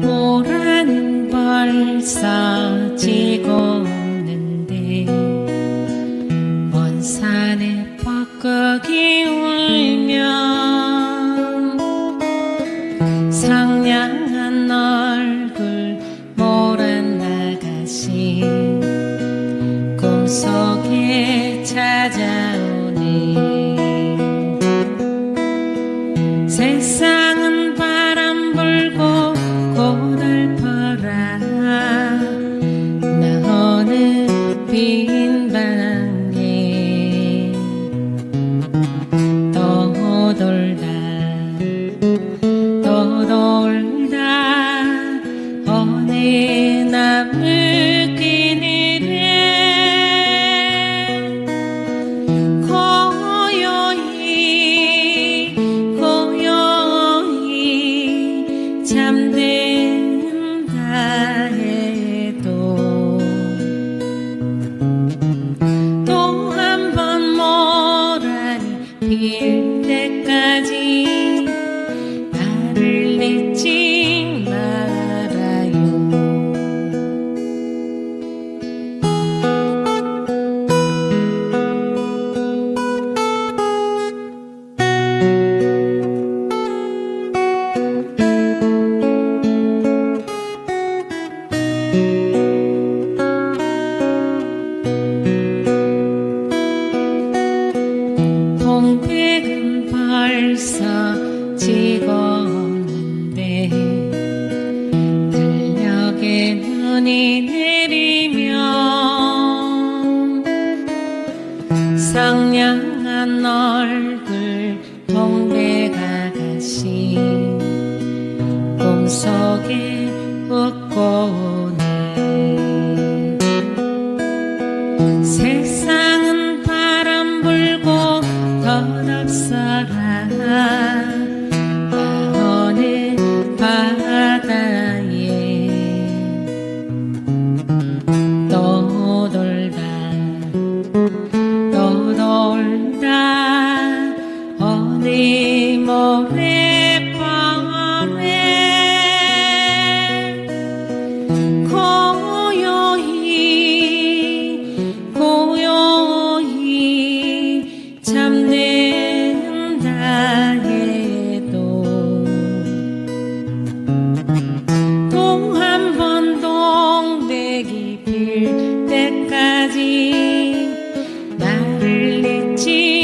모라는 벌써 지고 오는데 먼 산에 뻐꾸기 울면 상냥한 얼굴 아가씨 꿈속에 찾아오네 세상은 바람 불고 고달퍼라 나 어느 빈 또돌 상냥한 얼굴 동백 아가씨 꿈속에 때까지 나를 잊지